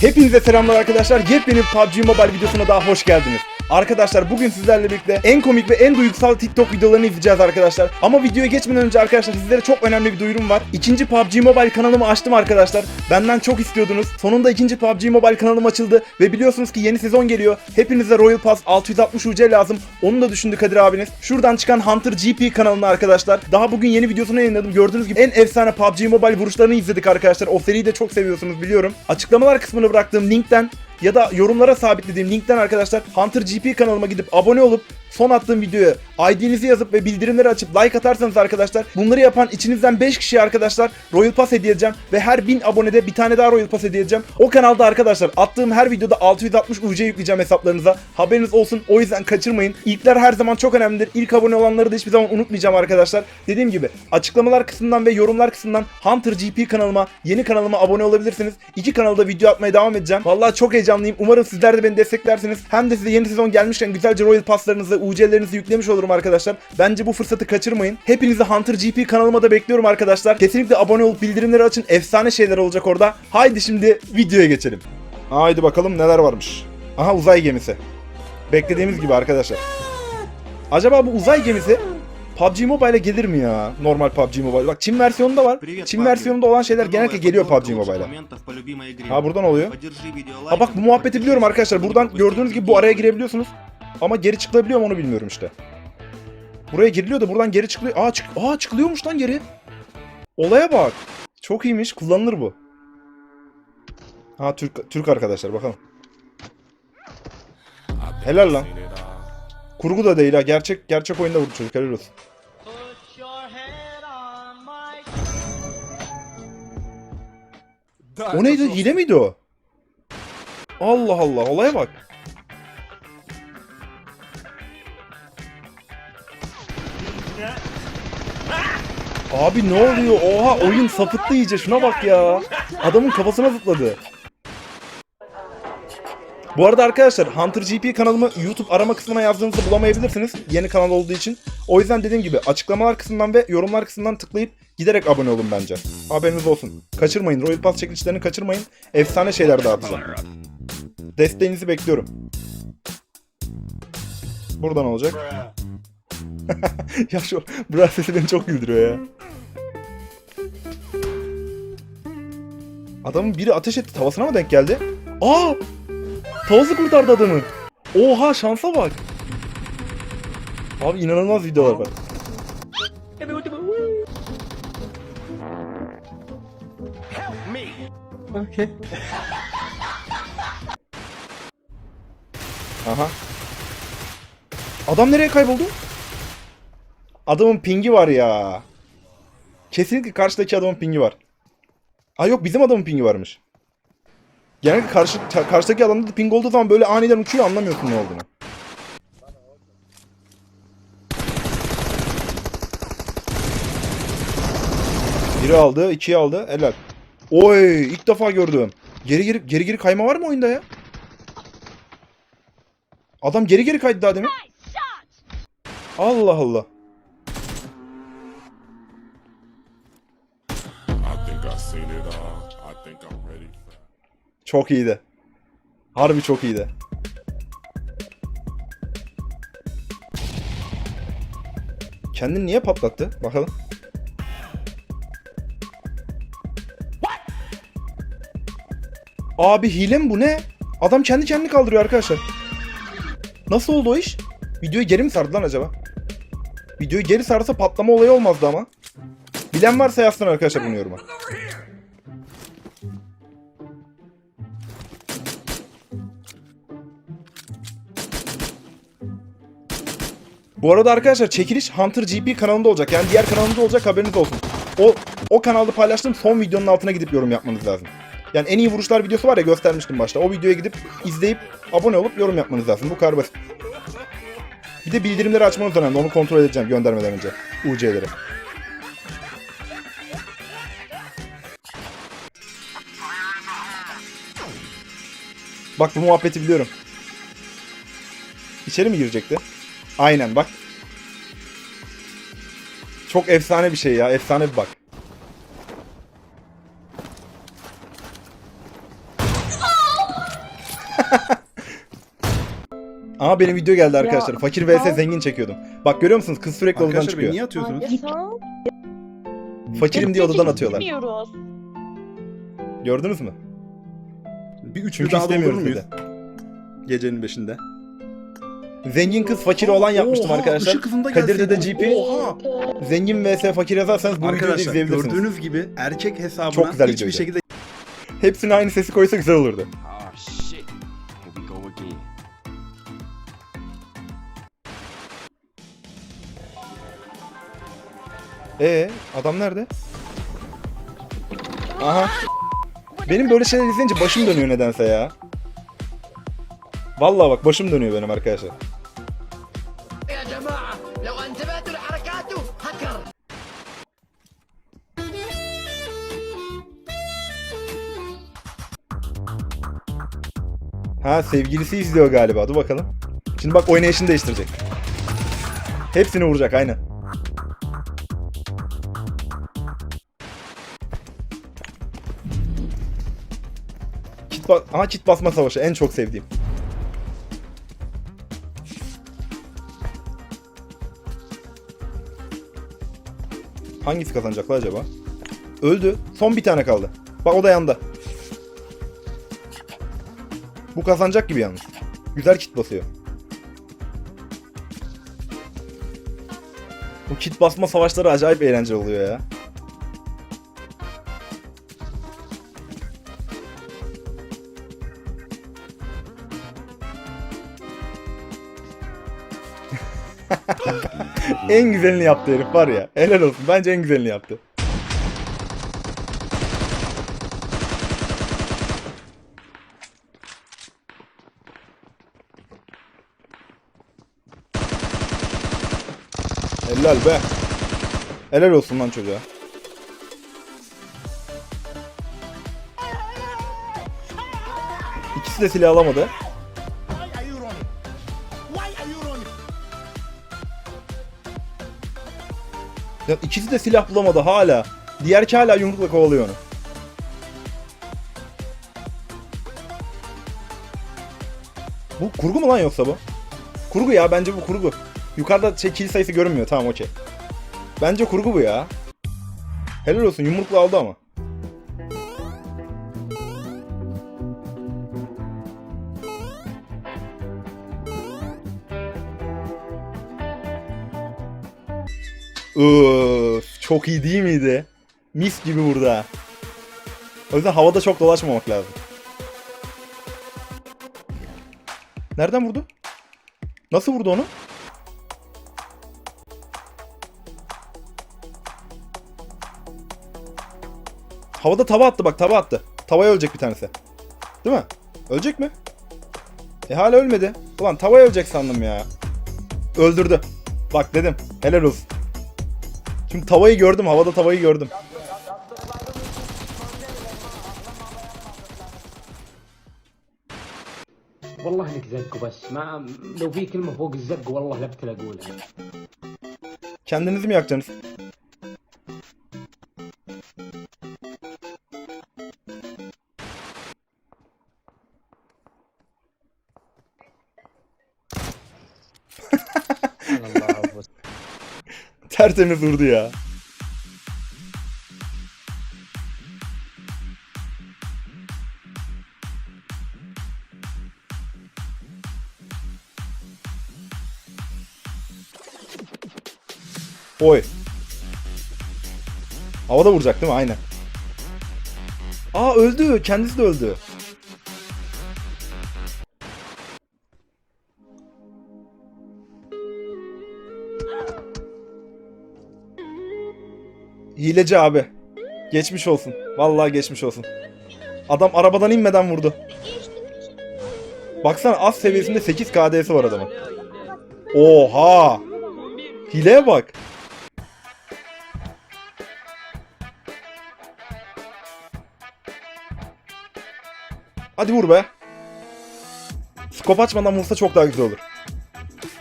Hepinize selamlar arkadaşlar. Yepyeni PUBG Mobile videosuna daha hoş geldiniz. Arkadaşlar bugün sizlerle birlikte en komik ve en duygusal TikTok videolarını izleyeceğiz arkadaşlar. Ama videoya geçmeden önce arkadaşlar sizlere çok önemli bir duyurum var. İkinci PUBG Mobile kanalımı açtım arkadaşlar. Benden çok istiyordunuz. Sonunda ikinci PUBG Mobile kanalım açıldı ve biliyorsunuz ki yeni sezon geliyor. Hepinize Royal Pass 660 UC lazım. Onu da düşündü Kadir abiniz. Şuradan çıkan Hunter GP kanalına arkadaşlar. Daha bugün yeni videosunu yayınladım. Gördüğünüz gibi en efsane PUBG Mobile vuruşlarını izledik arkadaşlar. O seriyi de çok seviyorsunuz biliyorum. Açıklamalar kısmına bıraktığım linkten ya da yorumlara sabitlediğim linkten arkadaşlar Hunter GP kanalıma gidip abone olup son attığım videoya ID'nizi yazıp ve bildirimleri açıp like atarsanız arkadaşlar bunları yapan içinizden 5 kişiye arkadaşlar Royal Pass hediye edeceğim ve her 1000 abonede bir tane daha Royal Pass hediye edeceğim. O kanalda arkadaşlar attığım her videoda 660 UC yükleyeceğim hesaplarınıza. Haberiniz olsun o yüzden kaçırmayın. İlkler her zaman çok önemlidir. İlk abone olanları da hiçbir zaman unutmayacağım arkadaşlar. Dediğim gibi açıklamalar kısmından ve yorumlar kısmından Hunter GP kanalıma, yeni kanalıma abone olabilirsiniz. İki kanalda video atmaya devam edeceğim. Vallahi çok heyecanlıyım. Umarım sizler de beni desteklersiniz. Hem de size yeni sezon gelmişken güzelce Royal Pass'larınızı, UC'lerinizi yüklemiş olurum arkadaşlar. Bence bu fırsatı kaçırmayın. Hepinizi Hunter GP kanalıma da bekliyorum arkadaşlar. Kesinlikle abone olup bildirimleri açın. Efsane şeyler olacak orada. Haydi şimdi videoya geçelim. Haydi bakalım neler varmış. Aha uzay gemisi. Beklediğimiz gibi arkadaşlar. Acaba bu uzay gemisi PUBG Mobile'e gelir mi ya? Normal PUBG Mobile. Bak Çin versiyonunda var. Çin versiyonunda olan şeyler genellikle geliyor PUBG Mobile'a. Ha buradan oluyor. Ha bak bu muhabbeti biliyorum arkadaşlar. Buradan gördüğünüz gibi bu araya girebiliyorsunuz. Ama geri çıkılabiliyor mu onu bilmiyorum işte. Buraya giriliyor da buradan geri çıkılıyor. Aa, çık Aa çıkılıyormuş lan geri. Olaya bak. Çok iyiymiş. Kullanılır bu. Ha Türk Türk arkadaşlar bakalım. Helal lan. Kurgu da değil ha. Gerçek gerçek oyunda vurdu çocuk. Helal olsun. O neydi? Hile miydi o? Allah Allah. Olaya bak. Abi ne oluyor? Oha oyun sapıttı iyice. Şuna bak ya. Adamın kafasına zıpladı. Bu arada arkadaşlar Hunter GP kanalımı YouTube arama kısmına yazdığınızda bulamayabilirsiniz. Yeni kanal olduğu için. O yüzden dediğim gibi açıklamalar kısmından ve yorumlar kısmından tıklayıp giderek abone olun bence. Haberiniz olsun. Kaçırmayın. Royal Pass çekilişlerini kaçırmayın. Efsane şeyler dağıtacağım. Desteğinizi bekliyorum. Buradan olacak. ya şu bra sesi beni çok güldürüyor ya. Adamın biri ateş etti. Tavasına mı denk geldi? Aa! Tavası kurtardı adamı. Oha şansa bak. Abi inanılmaz videolar var. Aha. Adam nereye kayboldu? Adamın pingi var ya. Kesinlikle karşıdaki adamın pingi var. Aa yok bizim adamın pingi varmış. Genellikle karşı, karşıdaki adamda da ping olduğu zaman böyle aniden uçuyor anlamıyorsun ne olduğunu. Biri aldı, ikiyi aldı. Helal. Oy, ilk defa gördüm. Geri geri geri geri kayma var mı oyunda ya? Adam geri geri kaydı daha demin. Allah Allah. Çok iyiydi. Harbi çok iyiydi. Kendini niye patlattı? Bakalım. Abi hile mi bu ne? Adam kendi kendini kaldırıyor arkadaşlar. Nasıl oldu o iş? Videoyu geri mi sardı lan acaba? Videoyu geri sarsa patlama olayı olmazdı ama. Bilen varsa yazsın arkadaşlar bunu yoruma. Bu arada arkadaşlar çekiliş Hunter GP kanalında olacak. Yani diğer kanalımda olacak haberiniz olsun. O o kanalda paylaştığım son videonun altına gidip yorum yapmanız lazım. Yani en iyi vuruşlar videosu var ya göstermiştim başta. O videoya gidip izleyip abone olup yorum yapmanız lazım. Bu kadar basit. Bir de bildirimleri açmanız önemli. Onu kontrol edeceğim göndermeden önce. UC'leri. Bak bu muhabbeti biliyorum. İçeri mi girecekti? Aynen bak. Çok efsane bir şey ya. Efsane bir bak. Aa benim video geldi arkadaşlar. Ya, Fakir vs zengin çekiyordum. Bak görüyor musunuz? Kız sürekli odadan Arkadaşlar çıkıyor. beni niye atıyorsunuz? Fakirim diye odadan atıyorlar. Bilmiyoruz. Gördünüz mü? Bir üçlü Çünkü daha doldurur istemiyoruz muyuz? dedi. Gecenin beşinde. Zengin kız fakir olan yapmıştım Oha, arkadaşlar. ışık hızında Kadir'de de gelseydi. GP. Oha. Zengin vs fakir yazarsanız bu videoyu da Arkadaşlar izleyebilirsiniz. gördüğünüz gibi erkek hesabına Çok güzel hiçbir videoydu. şekilde Hepsine aynı sesi koysa güzel olurdu. Oh shit. Here we go again. Ee, adam nerede? Aha. Benim böyle şeyler izleyince başım dönüyor nedense ya. Vallahi bak başım dönüyor benim arkadaşlar. Ha sevgilisi izliyor galiba. Dur bakalım. Şimdi bak oynayışını değiştirecek. Hepsini vuracak aynen. Kit Aha kit basma savaşı en çok sevdiğim. Hangisi kazanacak la acaba? Öldü. Son bir tane kaldı. Bak o da yanda. Bu kazanacak gibi yalnız. Güzel kit basıyor. Bu kit basma savaşları acayip eğlenceli oluyor ya. en güzelini yaptı herif var ya. Helal olsun. Bence en güzelini yaptı. Helal be. Helal olsun lan çocuğa. İkisi de silah alamadı. Ya ikisi de silah bulamadı hala. Diğerki hala yumrukla kovalıyor onu. Bu kurgu mu lan yoksa bu? Kurgu ya bence bu kurgu. Yukarıda şey kill sayısı görünmüyor tamam okey. Bence kurgu bu ya. Helal olsun yumrukla aldı ama. Öf, çok iyi değil miydi? Mis gibi burada. O yüzden havada çok dolaşmamak lazım. Nereden vurdu? Nasıl vurdu onu? Havada tava attı bak tava attı. Tavaya ölecek bir tanesi. Değil mi? Ölecek mi? E hala ölmedi. Ulan tavaya ölecek sandım ya. Öldürdü. Bak dedim. Helal olsun. Çünkü tavayı gördüm. Havada tavayı gördüm. والله انك زق بس ما لو في كلمه فوق الزق والله لبت اقولها Kendinizi mi yakacaksınız? Tertemiz vurdu ya. Oy. Havada vuracak değil mi? Aynen. Aa öldü. Kendisi de öldü. Hileci abi. Geçmiş olsun. Vallahi geçmiş olsun. Adam arabadan inmeden vurdu. Baksana az seviyesinde 8 KD'si var adamın. Oha! Hileye bak. Hadi vur be. Skop açmadan vursa çok daha güzel olur.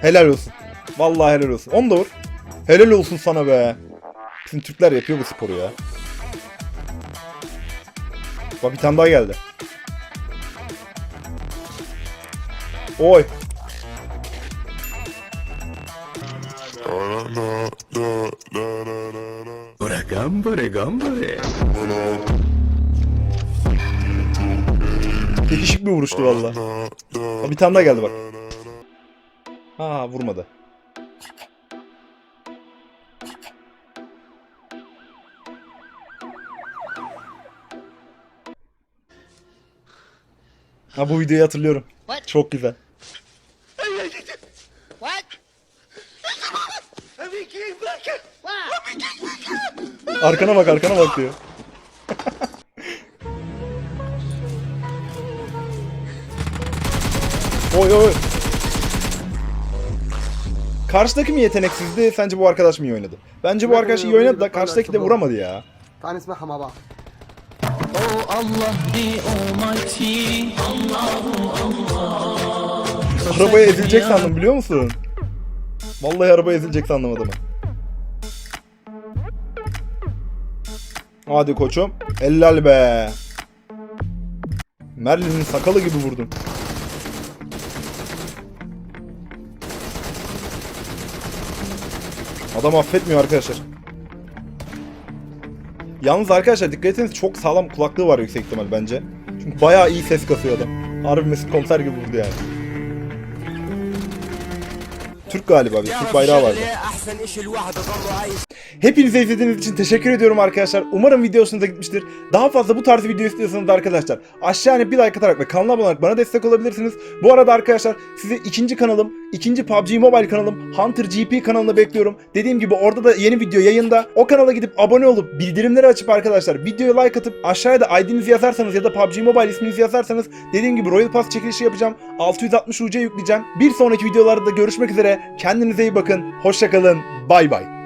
Helal olsun. Vallahi helal olsun. Onu da vur. Helal olsun sana be. Bizim Türkler yapıyor bu sporu ya. Bak bir tane daha geldi. Oy. Pekişik bir vuruştu valla. Bir tane daha geldi bak. Ha vurmadı. Ha bu videoyu hatırlıyorum. What? Çok güzel. Arkana bak arkana bak diyor. oy oy. Karşıdaki mi yeteneksizdi? Sence bu arkadaş mı iyi oynadı? Bence bu arkadaş iyi oynadı da karşıdaki de vuramadı ya. Tanesi hamaba. Oh Allah the Almighty Arabaya ezilecek sandım biliyor musun? Vallahi arabaya ezilecek sandım adamı. Hadi koçum. Ellal be. Merlin'in sakalı gibi vurdun. Adam affetmiyor arkadaşlar. Yalnız arkadaşlar dikkat etseniz çok sağlam kulaklığı var yüksek ihtimal bence. Çünkü bayağı iyi ses kasıyor adam. Harbi Mesut Komiser gibi vurdu yani. Türk galiba bir Türk bayrağı vardı. Hepinize izlediğiniz için teşekkür ediyorum arkadaşlar. Umarım video hoşunuza gitmiştir. Daha fazla bu tarz video istiyorsanız da arkadaşlar aşağıya bir like atarak ve kanala abone olarak bana destek olabilirsiniz. Bu arada arkadaşlar sizi ikinci kanalım, ikinci PUBG Mobile kanalım Hunter GP kanalına bekliyorum. Dediğim gibi orada da yeni video yayında. O kanala gidip abone olup bildirimleri açıp arkadaşlar videoya like atıp aşağıya da ID'nizi yazarsanız ya da PUBG Mobile isminizi yazarsanız dediğim gibi Royal Pass çekilişi yapacağım. 660 UC yükleyeceğim. Bir sonraki videolarda görüşmek üzere. Kendinize iyi bakın. Hoşçakalın. Bay bay.